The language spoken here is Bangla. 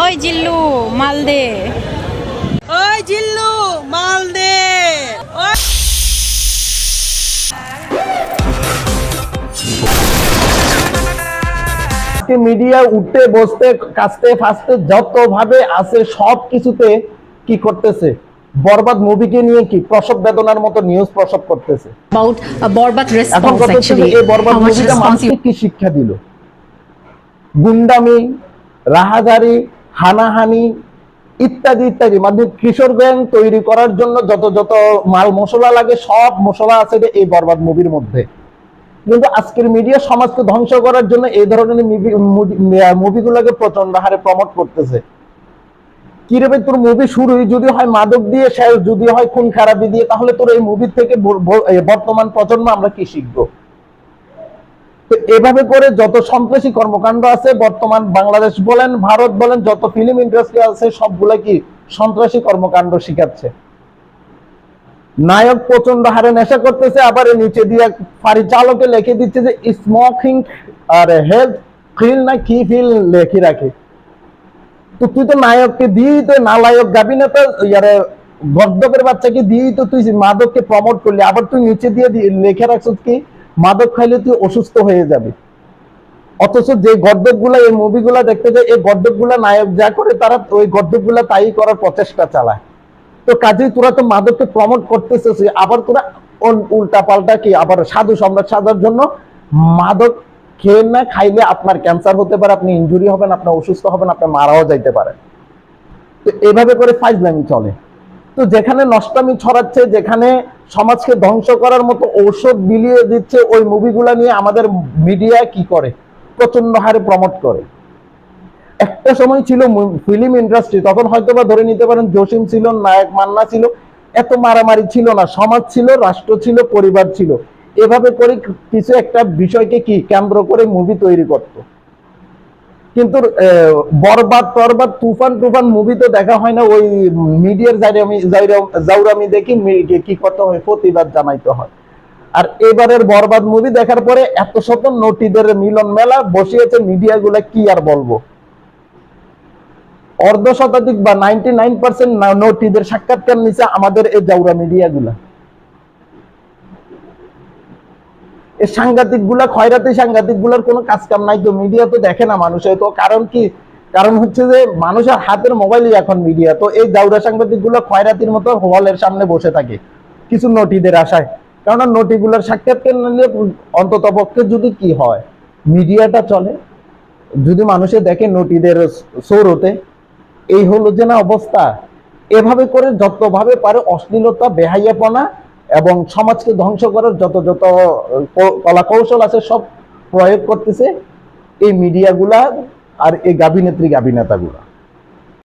ওই জিল্লু মাল দে। ওই জিল্লু মাল দে। মিডিয়া উঠতে বসতে কাছতে ফাঁসতে যত ভাবে আছে সব কিছুতে কি করতেছে? বরবাদ মুভিকে নিয়ে কি প্রসব বেদনার মতো নিউজ প্রসব করতেছে? এই বরবাদ মুভিটা মানুষকে কি শিক্ষা দিল? গুন্ডামি রাহাজারি হানাহানি ইত্যাদি ইত্যাদি। মানে কিশোর গ্যাং তৈরি করার জন্য যত যত মাল মশলা লাগে, সব মশলা আছে এই বরবাদ মুভির মধ্যে। কিন্তু আজকের মিডিয়া সমাজকে ধ্বংস করার জন্য এই ধরনের মুভিগুলোকে প্রচণ্ড হারে প্রমোট করতেছে। কিরবে তোর মুভি শুরুই যদি হয় মাদক দিয়ে, শেষ যদি হয় খুন খারাপি দিয়ে, তাহলে তোর এই মুভি থেকে বর্তমান প্রজন্ম আমরা কি শিখব? এভাবে করে যত সন্ত্রাসী কর্মকাণ্ড আছে, বর্তমান বাংলাদেশ বলেন, ভারত বলেন, যত ফিল্ম ইন্ডাস্ট্রি আছে, সবগুলা কি সন্ত্রাসী কর্মকাণ্ড শিখাচ্ছে। নায়ক প্রচণ্ড হারে নেশা করতেছে, আবার নিচে দিয়ে চালকে লিখে দিচ্ছে যে স্মোকিং আর হেলথ ফিল না, কি ফিল লেখি রাখে। তো তুই তো নায়ককে দিয়েই তো নালায়ক যাবি না, তো ইয়ারে গর্দবের বাচ্চাকে দিয়েই তো তুই মাদককে প্রমোট করলি, আবার তুই নিচে দিয়ে লিখে রাখছিস কি? মাদক খাইলে তুই অসুস্থ হয়ে যাবি। অথচ যে গর্দবগুলা এই মুভিগুলা দেখতে যায়, এই গর্দবগুলা নায়ক যা করে, তারা ওই গর্দবগুলা তাই করার প্রচেষ্টা চালায়। তো কাজেই তোরা তো মাদককে প্রমোট করতেছিস, আবার তোরা উল্টা পাল্টা কি, আবার সাধু সম্রাট সাজার জন্য মাদক খেয়ে না খাইলে আপনার ক্যান্সার হতে পারে, আপনি ইনজুরি হবেন আপনার অসুস্থ হবেন, আপনি মারাও যাইতে পারেন। তো এইভাবে করে ফাইজলামি চলে। তো যেখানে নষ্টামি ছড়াচ্ছে, যেখানে সমাজকে ধ্বংস করার মতো ঔষধ বিলিয়ে দিচ্ছে ওই মুভিগুলা নিয়ে আমাদের মিডিয়া কি করে? প্রচণ্ড হারে প্রমোট করে। একটা সময় ছিল ফিল্ম ইন্ডাস্ট্রি তখন হয়তো বা ধরে নিতে পারেন জসিম ছিল, নায়ক মান্না ছিল, এত মারামারি ছিল না, সমাজ ছিল, রাষ্ট্র ছিল, পরিবার ছিল। এভাবে করে কিছু একটা বিষয়কে কি কেন্দ্র করে মুভি তৈরি করত। কিন্তু বরবাদ, টরবাদ, তুফান টুফান মুভি তো দেখা হয় না। ওই মিডিয়ার জাইরামি, জাইরা- জাউরামি দেখি কি করতে হয়, প্রতিবাদ জানাইতে হয়। আর এবারের বরবাদ মুভি দেখার পরে এত শত নটিদের মিলন মেলা বসিয়েছে মিডিয়া গুলা কি আর বলব? অর্ধ শতাধিক বা নাইনটি নাইন পার্সেন্ট নটিদের সাক্ষাৎকার নিচে আমাদের এই জাউরা মিডিয়া গুলা এই সাংঘাতিকগুলা খয়রাতি সাংঘাতিকগুলার কোনো কাজ কাম নাই তো মিডিয়া তো দেখে না মানুষ তো কারণ কি? কারণ হচ্ছে যে মানুষের হাতের মোবাইলই এখন মিডিয়া তো এই জাউরা সাংবাদিকগুলো খয়রাতির মতো হলের সামনে বসে থাকে, কিছু নটিদের আশায়। কারণ নটিগুলোর সাক্ষাৎকার নিলে অন্তত পক্ষে যদি কি হয় মিডিয়াটা চলে, যদি মানুষে দেখে নটিদের সৌরতে, এই হলো যে না অবস্থা। এভাবে করে যতভাবে পারে অশ্লীলতা বেহাইয়াপনা এবং সমাজকে ধ্বংস করার যত যত কলা কৌশল আছে সব প্রয়োগ করতেছে এই মিডিয়াগুলা আর এই গাভিনেত্রী গাভিনেতাগুলা